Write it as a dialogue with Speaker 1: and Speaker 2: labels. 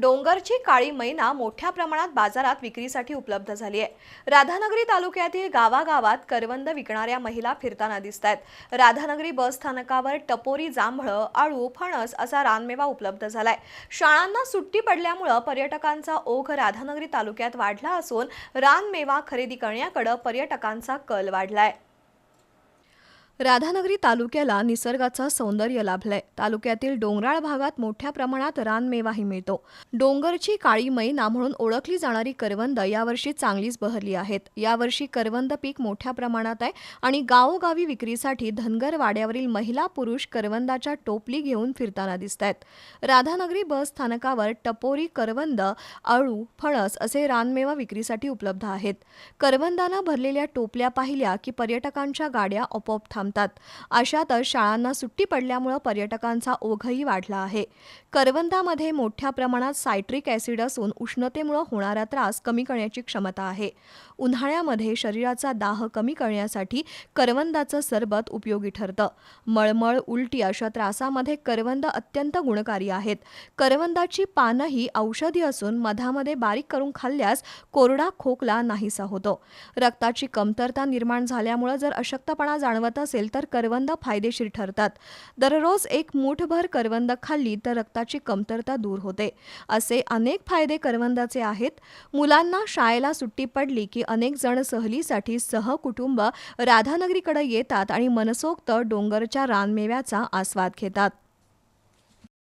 Speaker 1: डोंगरची काळी मैना मोठ्या प्रमाणात बाजारात विक्रीसाठी उपलब्ध झाली आहे. राधानगरी तालुक्यातील गावागावात करवंद विकणाऱ्या महिला फिरताना दिसत आहेत राधानगरी बस स्थानकावर टपोरी जांभळं आळू फणस असा रानमेवा उपलब्ध झालाय. शाळांना सुट्टी पडल्यामुळं पर्यटकांचा ओघ राधानगरी तालुक्यात वाढला असून रानमेवा खरेदी करण्याकडे पर्यटकांचा कल वाढलाय. राधानगरी तालुक्याला निसर्गाचं सौंदर्य लाभलंय. तालुक्यातील डोंगराळ भागात मोठ्या प्रमाणात रानमेवाही मिळतो. डोंगरची काळी मैना म्हणून ओळखली जाणारी करवंद यावर्षी चांगलीच बहरली आहेत. यावर्षी करवंद पीक मोठ्या प्रमाणात आहे आणि गावोगावी विक्रीसाठी धनगर वाड्यावरील महिला पुरुष करवंदाच्या टोपली घेऊन फिरताना दिसत आहेत राधानगरी बस स्थानकावर टपोरी करवंद अळू फणस असे रानमेवा विक्रीसाठी उपलब्ध आहेत. करवंदानं भरलेल्या टोपल्या पाहिल्या की पर्यटकांच्या गाड्या आपोआप थांबतात. अशातच शाळांना सुट्टी पडल्यामुळं पर्यटकांचा ओघही वाढला आहे. करवंदामध्ये मोठ्या प्रमाणात सायट्रिक ॲसिड असून उष्णतेमुळं होणारा त्रास कमी करण्याची क्षमता आहे. उन्हाळ्यामध्ये शरीराचा दाह कमी करण्यासाठी करवंदाचं सरबत उपयोगी ठरतं. मळमळ उलटी अशा त्रासामध्ये करवंद अत्यंत गुणकारी आहेत. करवंदाची पानंही औषधी असून मधामध्ये बारीक करून खाल्ल्यास कोरडा खोकला नाहीसा होतो. रक्ताची कमतरता निर्माण झाल्यामुळं जर अशक्तपणा जाणवत असेल असेल तर करवंद फायदेशीर ठरतात. दररोज एक मूठभर करवंद खाल्ली तर रक्ताची कमतरता दूर होते. असे अनेक फायदे करवंदाचे आहेत. मुलांना शाळेला सुट्टी पडली की अनेक जण सहलीसाठी सहकुटुंब राधानगरीकडे येतात आणि मनसोक्त डोंगरच्या रानमेव्याचा आस्वाद घेतात.